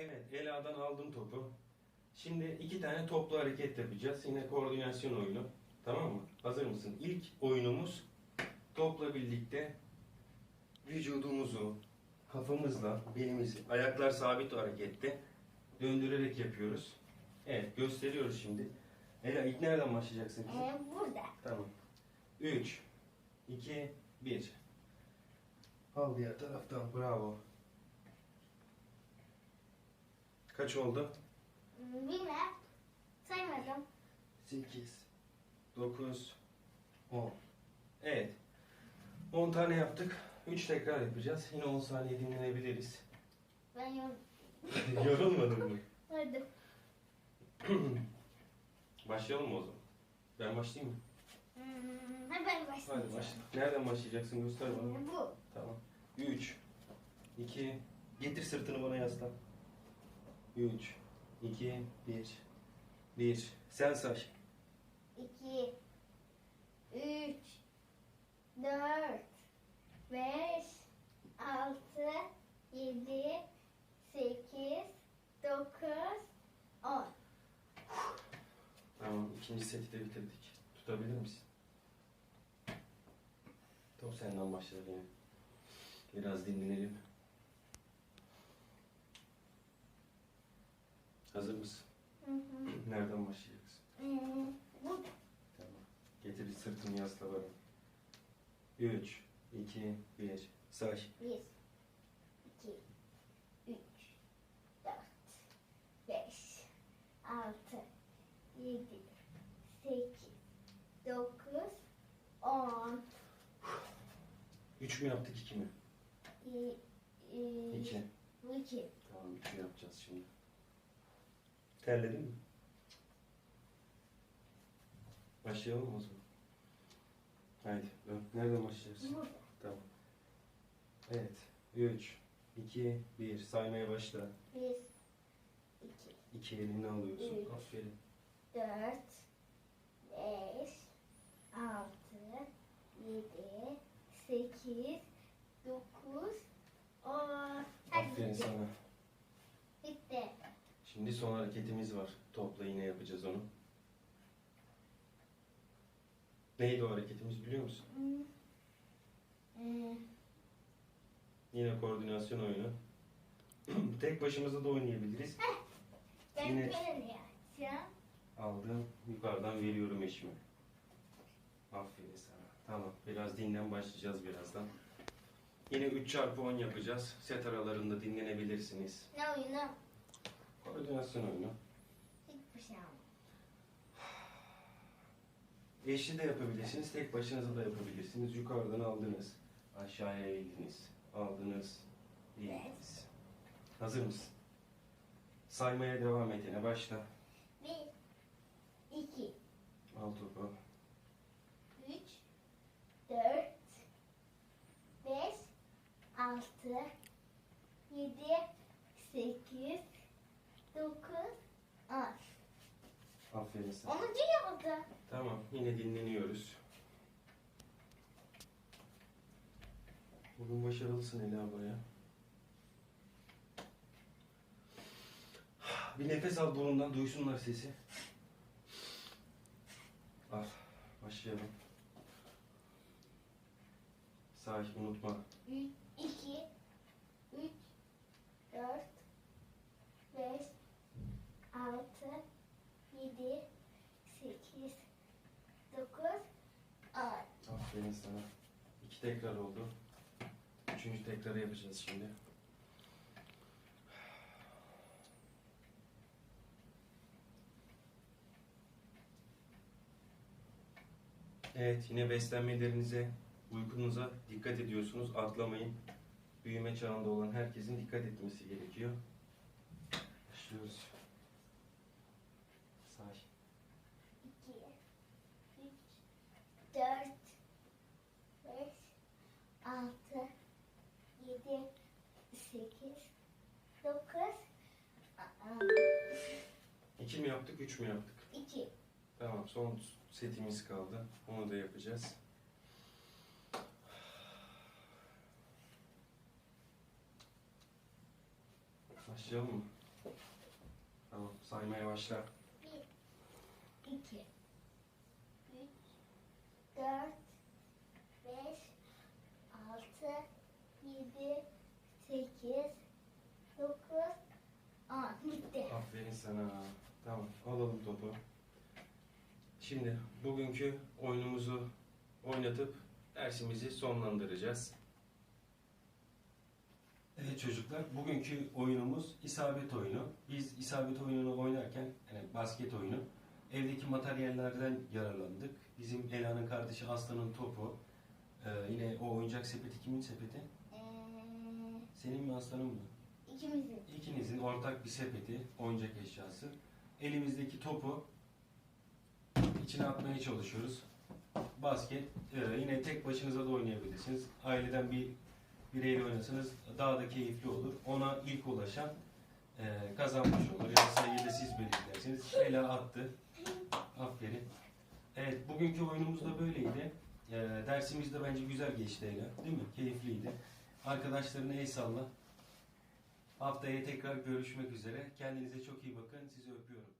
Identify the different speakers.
Speaker 1: Evet, Ela'dan aldım topu. Şimdi iki tane toplu hareket yapacağız. Yine koordinasyon oyunu. Tamam mı? Hazır mısın? İlk oyunumuz topla birlikte vücudumuzu kafamızla, belimizi, ayaklar sabit harekette döndürerek yapıyoruz. Evet, gösteriyoruz şimdi. Ela ilk nereden başlayacaksın kızım?
Speaker 2: Ee, burada.
Speaker 1: Tamam. 3, 2, 1. Al diğer taraftan. Bravo. Kaç oldu?
Speaker 2: Bilmem. Saymadım.
Speaker 1: 8, 9, 10. Evet. 10 tane yaptık. 3 tekrar yapacağız. Yine 10 saniye dinlenebiliriz.
Speaker 2: Ben yorum.
Speaker 1: Yorulmadın mı?
Speaker 2: Hadi.
Speaker 1: Başlayalım mı o zaman? Ben başlayayım mı?
Speaker 2: Hmm, hadi ben başlayacağım.
Speaker 1: Hadi başla. Nereden başlayacaksın? Göster bana.
Speaker 2: Bu.
Speaker 1: Tamam. 3, 2, getir sırtını bana yaslan. 3, 2, 1, 1. Sen say.
Speaker 2: 2 3 4 5 6 7 8 9 10
Speaker 1: Tamam, ikinci seti de bitirdik. Tutabilir misin? Top senden yine. Biraz dinlenelim. Hazır mısın?
Speaker 2: Hı hı.
Speaker 1: Nereden başlayacaksın?
Speaker 2: Hmm, Bu.
Speaker 1: Tamam. Getir sırtını yasla bana. 3, 2, 1, say.
Speaker 2: 1 2 3 4 5 6 7 8 9 10
Speaker 1: 3 mü yaptık, 2 mi?
Speaker 2: 2
Speaker 1: 2.
Speaker 2: 2
Speaker 1: Tamam, 3 yapacağız şimdi. Terledin mi? Başlayalım mı o zaman? Haydi, dön. Nereden başlayacağız? Tamam. Evet. 3, 2, 1. Saymaya başla.
Speaker 2: 1 2
Speaker 1: İki elini alıyorsun.
Speaker 2: Üç.
Speaker 1: Aferin.
Speaker 2: 4 5 6 7 8 9 10 Hadi
Speaker 1: Aferin
Speaker 2: bitti.
Speaker 1: sana.
Speaker 2: Bitti.
Speaker 1: Şimdi son hareketimiz var. Topla yine yapacağız onu. Neydi o hareketimiz biliyor musun?
Speaker 2: Hmm.
Speaker 1: Yine koordinasyon oyunu. Tek başımıza da oynayabiliriz.
Speaker 2: ben
Speaker 1: Yine-
Speaker 2: böyle yapacağım.
Speaker 1: Aldım. Yukarıdan veriyorum eşime. Aferin sana. Tamam. Biraz dinlen başlayacağız birazdan. Yine 3 çarpı 10 yapacağız. Set aralarında dinlenebilirsiniz.
Speaker 2: Ne oyunu?
Speaker 1: Koordinasyon oyunu. Eşli de yapabilirsiniz, tek başınıza da yapabilirsiniz. Yukarıdan aldınız, aşağıya eğildiniz, aldınız, eğildiniz. Hazır mısın? Saymaya devam et yine, başla.
Speaker 2: 1 2
Speaker 1: Al topu.
Speaker 2: 3 4 5 6 7 8 9 10
Speaker 1: Aferin sana.
Speaker 2: 10. oldu.
Speaker 1: Tamam, yine dinleniyoruz. Bugün başarılısın Ela baya. Bir nefes al burundan, duysunlar sesi. Al, başlayalım. Say, unutma.
Speaker 2: 2 3 4 5 6 7 8 9 10
Speaker 1: Aferin sana. İki tekrar oldu. Üçüncü tekrarı yapacağız şimdi. Evet, yine beslenmelerinize, uykunuza dikkat ediyorsunuz. Atlamayın. Büyüme çağında olan herkesin dikkat etmesi gerekiyor. Başlıyoruz. Say.
Speaker 2: 2 3 4 5 6 7 8 9
Speaker 1: İki mi yaptık, üç mü yaptık?
Speaker 2: 2
Speaker 1: Tamam, son setimiz kaldı. Onu da yapacağız. Başlayalım mı? Tamam saymaya başla.
Speaker 2: Bir, iki, üç, dört, beş, altı, yedi, sekiz, dokuz, on. Bitti.
Speaker 1: Aferin sana. Tamam alalım topu. Şimdi bugünkü oyunumuzu oynatıp dersimizi sonlandıracağız. Evet çocuklar, bugünkü oyunumuz isabet oyunu. Biz isabet oyununu oynarken, yani basket oyunu, evdeki materyallerden yararlandık. Bizim Ela'nın kardeşi Aslan'ın topu, ee, yine o oyuncak sepeti kimin sepeti?
Speaker 2: Ee,
Speaker 1: Senin mi Aslan'ın mı?
Speaker 2: İkimizin.
Speaker 1: İkinizin ortak bir sepeti, oyuncak eşyası. Elimizdeki topu içine atmaya çalışıyoruz. Basket, e, yine tek başınıza da oynayabilirsiniz. Aileden bir bireyle oynasanız daha da keyifli olur. Ona ilk ulaşan e, kazanmış olur. Yani sayıyı da siz belirlersiniz. Ela attı. Aferin. Evet, bugünkü oyunumuz da böyleydi. E, dersimiz de bence güzel geçti Ela. Değil mi? Keyifliydi. Arkadaşlarına el salla. Haftaya tekrar görüşmek üzere. Kendinize çok iyi bakın. Sizi öpüyorum.